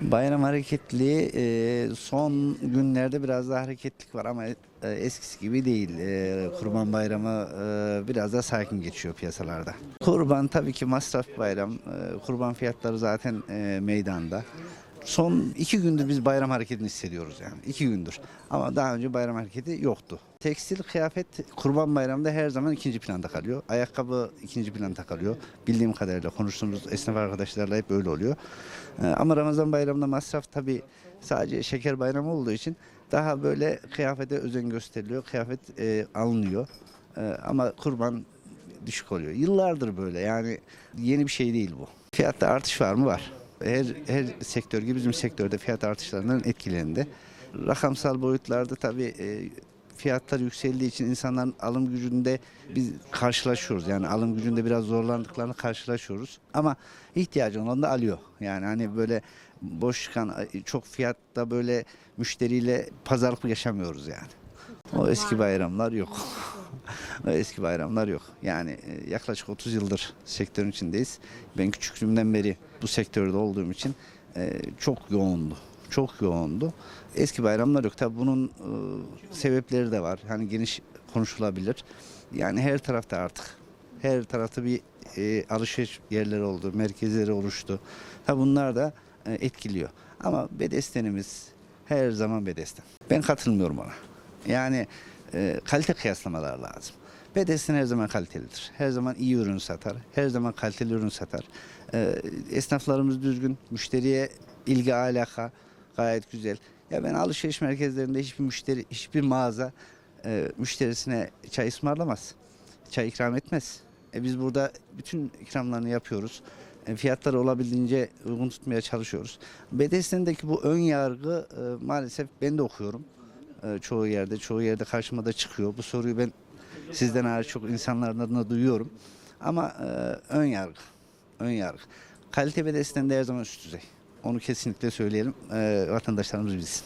Bayram hareketliği e, son günlerde biraz daha hareketlik var ama e, eskisi gibi değil. E, Kurban Bayramı e, biraz daha sakin geçiyor piyasalarda. Kurban tabii ki masraf bayram. Kurban fiyatları zaten meydanda. Son iki gündür biz bayram hareketini hissediyoruz yani. iki gündür. Ama daha önce bayram hareketi yoktu. Tekstil, kıyafet kurban bayramında her zaman ikinci planda kalıyor. Ayakkabı ikinci planda kalıyor. Bildiğim kadarıyla konuştuğumuz esnaf arkadaşlarla hep öyle oluyor. Ee, Ama Ramazan bayramında masraf tabii sadece şeker bayramı olduğu için daha böyle kıyafete özen gösteriliyor. Kıyafet e, alınıyor. Ee, ama kurban düşük oluyor. Yıllardır böyle yani yeni bir şey değil bu. Fiyatta artış var mı? Var. Her, her sektör gibi bizim sektörde fiyat artışlarından etkilendi. Rakamsal boyutlarda tabii e, fiyatlar yükseldiği için insanların alım gücünde biz karşılaşıyoruz. Yani alım gücünde biraz zorlandıklarını karşılaşıyoruz. Ama ihtiyacı olan da alıyor. Yani hani böyle boş çıkan çok fiyatta böyle müşteriyle pazarlık yaşamıyoruz yani. O eski bayramlar yok. o eski bayramlar yok. Yani e, yaklaşık 30 yıldır sektörün içindeyiz. Ben küçüklüğümden beri bu sektörde olduğum için e, çok yoğundu. Çok yoğundu. Eski bayramlar yok. Tabii bunun e, sebepleri de var. Hani geniş konuşulabilir. Yani her tarafta artık her tarafta bir e, alışveriş yerleri oldu, merkezleri oluştu. Tabii bunlar da e, etkiliyor. Ama bedestenimiz her zaman bedesten. Ben katılmıyorum ona. Yani e, kalite kıyaslamalar lazım. Bedesten her zaman kalitelidir. Her zaman iyi ürün satar. Her zaman kaliteli ürün satar. E, esnaflarımız düzgün. Müşteriye ilgi alaka gayet güzel. Ya ben alışveriş merkezlerinde hiçbir müşteri, hiçbir mağaza e, müşterisine çay ısmarlamaz. Çay ikram etmez. E, biz burada bütün ikramlarını yapıyoruz. E, fiyatları olabildiğince uygun tutmaya çalışıyoruz. Bedesten'deki bu ön yargı e, maalesef ben de okuyorum. E, çoğu yerde, çoğu yerde karşıma da çıkıyor. Bu soruyu ben sizden hariç çok insanların adına duyuyorum. Ama e, ön yargı, ön yargı. Kalite Bedesten'de her zaman üst düzey. Onu kesinlikle söyleyelim. E, vatandaşlarımız bilsin.